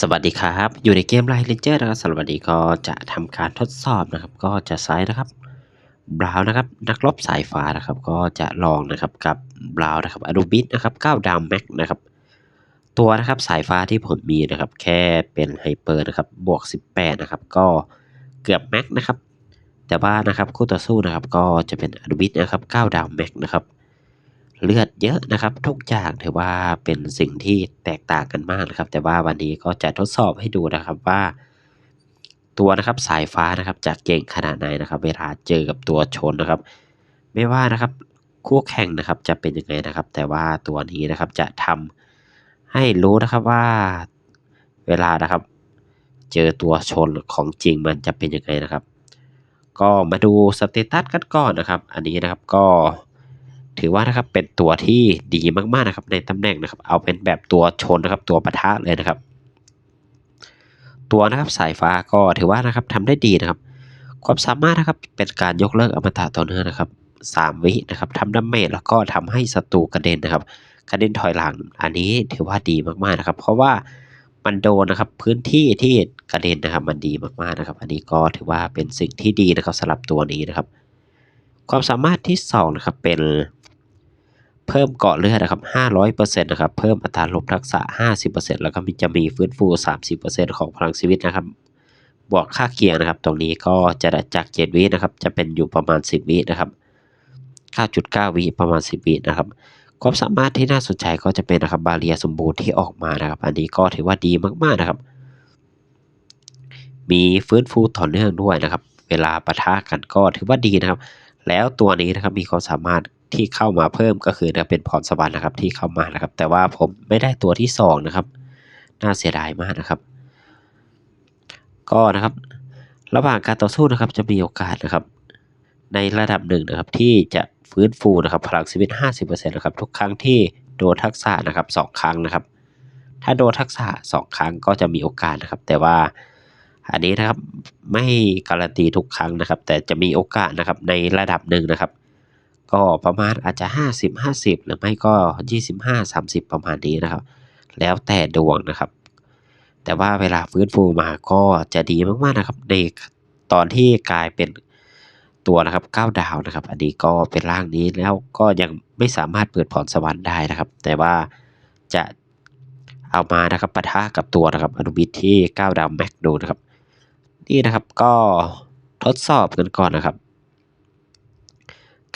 สวัสดีครับ อยู่ในเกมไลน์เลนเจอร์นะครับสำหรับวันนี้ก็จะทำการทดสอบนะครับ ก็จะไซส์นะครับบราวนะครับ นักรบสายฟ้านะครับ ก็จะลองนะครับกับบราวนะครับอดูบิทนะครับ9ดาวแม็กนะครับ ตัวนะครับสายฟ้าที่ผมมีนะครับ แค่เป็นไฮเปอร์นะครับบวก 18 นะครับ ก็เกือบแม็กนะครับ แต่ว่านะครับคู่ต่อสู้นะครับ ก็จะเป็นอดูบิทนะครับ9ดาวแม็กนะครับ เลือดเยอะนะครับ ทุกอย่างถือว่าเป็นสิ่งที่แตกต่างกันมากนะครับ แต่ว่าวันนี้ก็จะทดสอบให้ดูนะครับว่า ตัวนะครับสายฟ้านะครับจะเก่งขนาดไหนนะครับ เวลาเจอกับตัวชนนะครับ ไม่ว่านะครับคู่แข่งนะครับจะเป็นยังไงนะครับ แต่ว่าตัวนี้นะครับจะทำให้รู้นะครับว่าเวลานะครับ เจอตัวชนของจริงมันจะเป็นยังไงนะครับ ก็มาดูสเตตัสกันก่อนนะครับ อันนี้นะครับก็ ถือว่านะครับเป็นตัวที่ดีมากๆนะครับในตำแหน่งนะครับ เอาเป็นแบบตัวชนนะครับตัวปะทะเลยนะครับ ตัวนะครับสายฟ้าก็ถือว่านะครับทำได้ดีนะครับ ความสามารถนะครับเป็นการยกเลิกอมตะต่อเนื่องนะครับสามวินะครับทำดาเมจแล้วก็ทำให้ศัตรูกระเด็นนะครับ กระเด็นถอยหลัง อันนี้ถือว่าดีมากๆนะครับ เพราะว่ามันโดนนะครับพื้นที่ที่กระเด็นนะครับมันดีมากๆนะครับ อันนี้ก็ถือว่าเป็นสิ่งที่ดีนะครับสำหรับตัวนี้นะครับ ความสามารถที่สองนะครับเป็น เพิ่มเกาะเลือดนะครับ500%นะครับเพิ่มอัตราลบทักษะ 50%แล้วก็มีจะมีฟื้นฟู 30%ของพลังชีวิตนะครับบวกค่าเคียงนะครับ ตรงนี้ก็จะจาก 7 วินะครับ จะเป็นอยู่ประมาณ 10 วินะครับ 9.9 วิประมาณ 10 วินะครับความสามารถที่น่าสนใจก็จะเป็นนะครับบาเรียสมบูรณ์ที่ออกมานะครับ อันนี้ก็ถือว่าดีมากๆนะครับ มีฟื้นฟูต่อเนื่องด้วยนะครับ เวลาปะทะกันก็ถือว่าดีนะครับ แล้วตัวนี้นะครับมีความสามารถ ที่เข้ามาเพิ่มก็คือนะเป็นพรสวรรค์นะครับที่เข้ามานะครับ แต่ว่าผมไม่ได้ตัวที่สองนะครับ น่าเสียดายมากนะครับ ก็นะครับ ระหว่างการต่อสู้นะครับจะมีโอกาสนะครับ ในระดับหนึ่งนะครับที่จะฟื้นฟูนะครับพลังชีวิต 50%นะครับทุกครั้งที่โดนทักษะนะครับสองครั้งนะครับ ถ้าโดนทักษะสองครั้งก็จะมีโอกาสนะครับ แต่ว่าอันนี้นะครับไม่การันตีทุกครั้งนะครับ แต่จะมีโอกาสนะครับในระดับหนึ่งนะครับ ก็ประมาณอาจจะ 50 50 หรือไม่ก็ 25 30 ประมาณนี้นะครับ แล้วแต่ดวงนะครับ แต่ว่าเวลาฟื้นฟูมาก็จะดีมากๆนะครับ ในตอนที่กลายเป็นตัวนะครับ9ดาวนะครับ อันนี้ก็เป็นร่างนี้แล้วก็ยังไม่สามารถเปิดพรสวรรค์ได้นะครับ แต่ว่าจะเอามานะครับปะทะกับตัวนะครับอนุบิทที่9ดาวแม็กดูนะครับ นี่นะครับก็ทดสอบกันก่อนนะครับ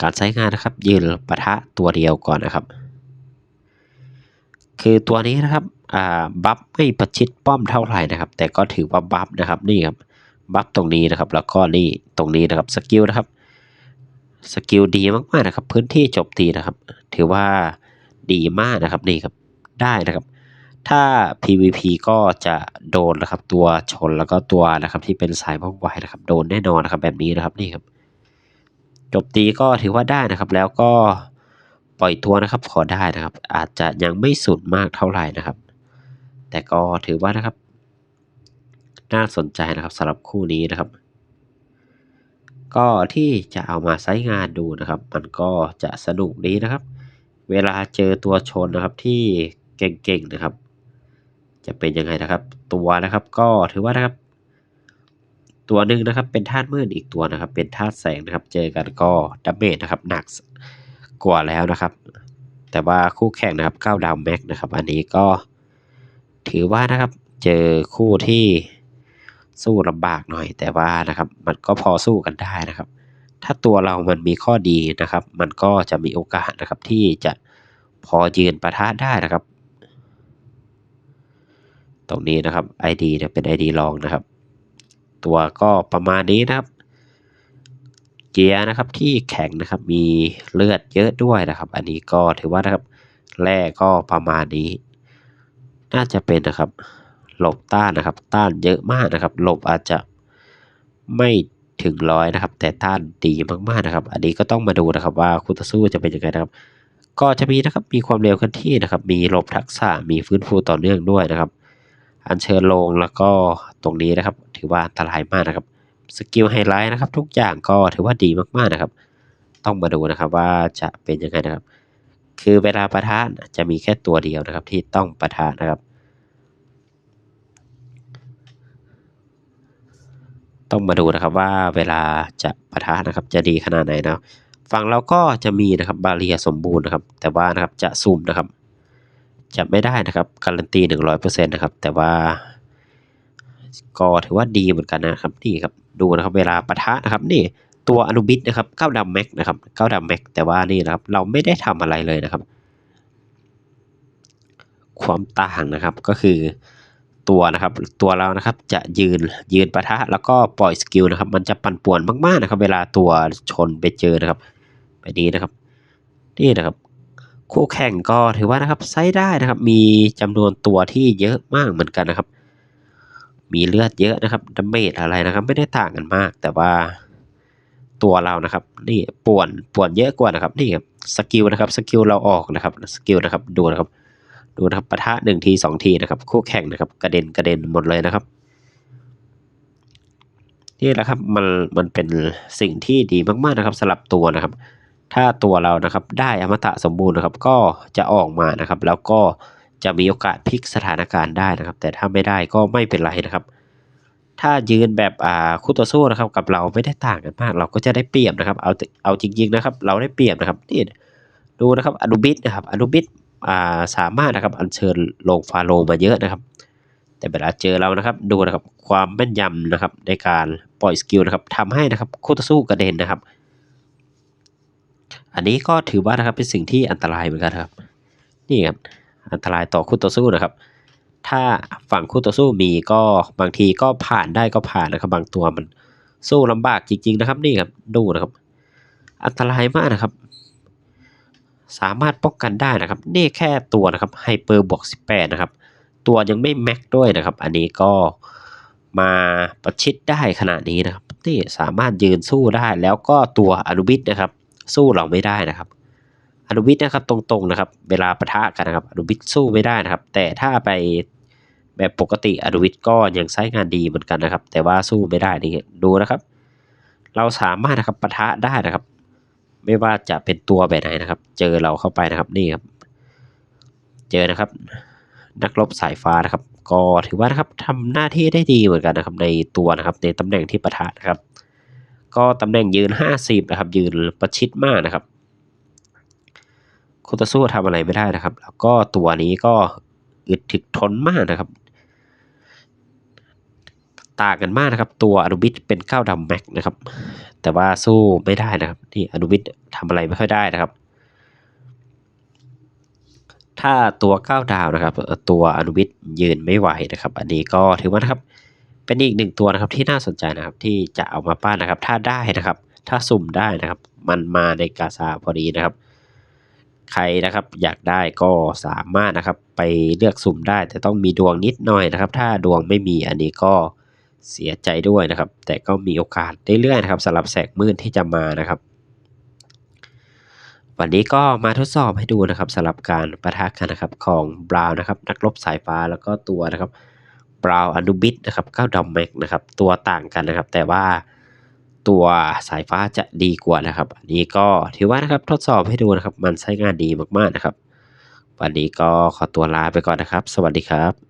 การใช้งานนะครับ ยืนปะทะตัวเดียวก่อนนะครับ คือตัวนี้นะครับบัฟไม่ประชิดป้อมเท่าไหร่นะครับ แต่ก็ถือว่าบัฟนะครับนี่ครับบัฟตรงนี้นะครับ แล้วก็นี่ตรงนี้นะครับสกิลนะครับสกิลดีมากๆนะครับ พื้นที่จบตีนะครับ ถือว่าดีมากนะครับนี่ครับได้นะครับ ถ้า PVP ก็จะโดนนะครับ ตัวชนแล้วก็ตัวนะครับ ที่เป็นสายว่องไวนะครับ โดนแน่นอนนะครับ แบบนี้นะครับนี่ครับ จบตีก็ถือว่าได้นะครับ แล้วก็ปล่อยตัวนะครับพอได้นะครับ อาจจะยังไม่สุดมากเท่าไหร่นะครับ แต่ก็ถือว่านะครับ น่าสนใจนะครับสำหรับคู่นี้นะครับ ก็ที่จะเอามาใช้งานดูนะครับ มันก็จะสนุกดีนะครับ เวลาเจอตัวชนนะครับที่เก่งๆนะครับ จะเป็นยังไงนะครับ ตัวนะครับก็ถือว่านะครับ ตัวหนึ่งนะครับเป็นธาตุมืดอีกตัวนะครับ เป็นธาตุแสงนะครับ เจอกันก็ดาเมจนะครับหนักกว่าแล้วนะครับ แต่ว่าคู่แข่งนะครับ9ดาวแม็กนะครับ อันนี้ก็ถือว่านะครับเจอคู่ที่สู้ลำบากหน่อย แต่ว่านะครับมันก็พอสู้กันได้นะครับ ถ้าตัวเรามันมีข้อดีนะครับ มันก็จะมีโอกาสนะครับที่จะพอยืนประทะได้นะครับ ตรงนี้นะครับ ID เนี่ยเป็น ID รองนะครับ ตัวก็ประมาณนี้นะครับเกียร์นะครับที่แข็งนะครับมีเลือดเยอะด้วยนะครับ อันนี้ก็ถือว่านะครับแร่ก็ประมาณนี้ น่าจะเป็นนะครับหลบต้านนะครับ ต้านเยอะมากนะครับหลบอาจจะไม่ถึงร้อยนะครับ แต่ต้านดีมากๆนะครับ อันนี้ก็ต้องมาดูนะครับว่าคู่ต่อสู้จะเป็นยังไงนะครับ ก็จะมีนะครับมีความเร็วเคลื่อนที่นะครับ มีหลบทักษะมีฟื้นฟูต่อเนื่องด้วยนะครับ อันเชิญลงแล้วก็ตรงนี้นะครับ ถือว่าอันตรายมากนะครับสกิลไฮไลท์นะครับ ทุกอย่างก็ถือว่าดีมากๆนะครับ ต้องมาดูนะครับว่าจะเป็นยังไงนะครับ คือเวลาประทะจะมีแค่ตัวเดียวนะครับ ที่ต้องประทะนะครับ ต้องมาดูนะครับว่าเวลาจะประทะนะครับ จะดีขนาดไหนนะฝั่งเราก็จะมีนะครับบาเรียสมบูรณ์นะครับ แต่ว่านะครับจะซูมนะครับ จะไม่ได้นะครับการันตีหนึ่งร้อยเปอร์เซ็นต์นะครับ แต่ว่าก็ถือว่าดีเหมือนกันนะครับนี่ครับดูนะครับเวลาปะทะนะครับนี่ตัวอนุบิตนะครับเก้าดำแม็กนะครับเก้าดำแม็กแต่ว่านี่นะครับเราไม่ได้ทำอะไรเลยนะครับ ความต่างนะครับก็คือตัวนะครับตัวเรานะครับจะยืนยืนปะทะแล้วก็ปล่อยสกิลนะครับ มันจะปั่นป่วนมากๆนะครับ เวลาตัวชนไปเจอนะครับแบบนี้นะครับ นี่นะครับ คู่แข่งก็ถือว่านะครับใช้ได้นะครับ มีจำนวนตัวที่เยอะมากเหมือนกันนะครับ มีเลือดเยอะนะครับดาเมจอะไรนะครับ ไม่ได้ต่างกันมาก แต่ว่าตัวเรานะครับ นี่ป่วนป่วนเยอะกว่านะครับ นี่ครับสกิลนะครับสกิลเราออกนะครับสกิลนะครับดูนะครับ ดูนะครับปะทะหนึ่งทีสองทีนะครับ คู่แข่งนะครับ กระเด็นกระเด็นหมดเลยนะครับนี่แหละครับมันมันเป็นสิ่งที่ดีมากๆนะครับสำหรับตัวนะครับ ถ้าตัวเรานะครับได้อมตะสมบูรณ์นะครับ ก็จะออกมานะครับ แล้วก็จะมีโอกาสพลิกสถานการณ์ได้นะครับ แต่ถ้าไม่ได้ก็ไม่เป็นไรนะครับ ถ้ายืนแบบอ่าคู่ต่อสู้นะครับกับเราไม่ได้ต่างกันมาก เราก็จะได้เปรียบนะครับเอาเอาจริงๆนะครับ เราได้เปรียบนะครับนี่ดูนะครับอนุบิตนะครับอนุบิตอ่าสามารถนะครับอัญเชิญลงฟาโลมาเยอะนะครับ แต่เวลาเจอเรานะครับดูนะครับความแม่นยำนะครับในการปล่อยสกิลนะครับทำให้นะครับคู่ต่อสู้กระเด็นนะครับ อันนี้ก็ถือว่านะครับเป็นสิ่งที่อันตรายเหมือนกันครับ นี่ครับอันตรายต่อคู่ต่อสู้นะครับ ถ้าฝั่งคู่ต่อสู้มีก็บางทีก็ผ่านได้ก็ผ่านนะครับ บางตัวมันสู้ลำบากจริง ๆ นะครับ นี่ครับดูนะครับ อันตรายมากนะครับ สามารถป้องกันได้นะครับ นี่แค่ตัวนะครับไฮเปอร์บวก18นะครับ ตัวยังไม่แม็กด้วยนะครับ อันนี้ก็มาประชิดได้ขนาดนี้นะครับนี่สามารถยืนสู้ได้แล้วก็ตัวอนุบิตนะครับ สู้เราไม่ได้นะครับอนุบิตนะครับตรงๆนะครับ เวลาปะทะกันนะครับอนุบิตสู้ไม่ได้นะครับ แต่ถ้าไปแบบปกติอนุบิตก็ยังใช้งานดีเหมือนกันนะครับ แต่ว่าสู้ไม่ได้นี่ดูนะครับ เราสามารถนะครับปะทะได้นะครับ ไม่ว่าจะเป็นตัวแบบไหนนะครับ เจอเราเข้าไปนะครับนี่ครับ เจอนะครับ นักรบสายฟ้านะครับ ก็ถือว่านะครับทำหน้าที่ได้ดีเหมือนกันนะครับ ในตัวนะครับในตำแหน่งที่ปะทะนะครับ ก็ตำแหน่งยืน 50 นะครับ ยืนประชิดมากนะครับคูตสู้ทำอะไรไม่ได้นะครับ แล้วก็ตัวนี้ก็อึดถึกทนมากนะครับ ต่างกันมากนะครับ ตัวอนุบิตเป็นก้าวดำแม็กนะครับ แต่ว่าสู้ไม่ได้นะครับนี่อนุบิตทำอะไรไม่ค่อยได้นะครับ ถ้าตัวก้าวดาวนะครับ ตัวอนุบิตยืนไม่ไหวนะครับ อันนี้ก็ถือว่านะครับ เป็นอีกหนึ่งตัวนะครับที่น่าสนใจนะครับที่จะเอามาป้านนะครับ ถ้าได้นะครับ ถ้าสุ่มได้นะครับ มันมาในกาซาพอดีนะครับ ใครนะครับอยากได้ก็สามารถนะครับ ไปเลือกสุ่มได้ แต่ต้องมีดวงนิดหน่อยนะครับ ถ้าดวงไม่มีอันนี้ก็เสียใจด้วยนะครับ แต่ก็มีโอกาสได้เรื่อยๆนะครับสำหรับแสกมืดที่จะมานะครับ วันนี้ก็มาทดสอบให้ดูนะครับสำหรับการประทะกันนะครับของบราวนะครับ นักรบสายฟ้าแล้วก็ตัวนะครับ บราวอนุบิดนะครับก้าดอมแม็กนะครับตัวต่างกันนะครับ แต่ว่าตัวสายฟ้าจะดีกว่านะครับ อันนี้ก็ถือว่านะครับทดสอบให้ดูนะครับ มันใช้งานดีมากๆนะครับ วันนี้ก็ขอตัวลาไปก่อนนะครับ สวัสดีครับ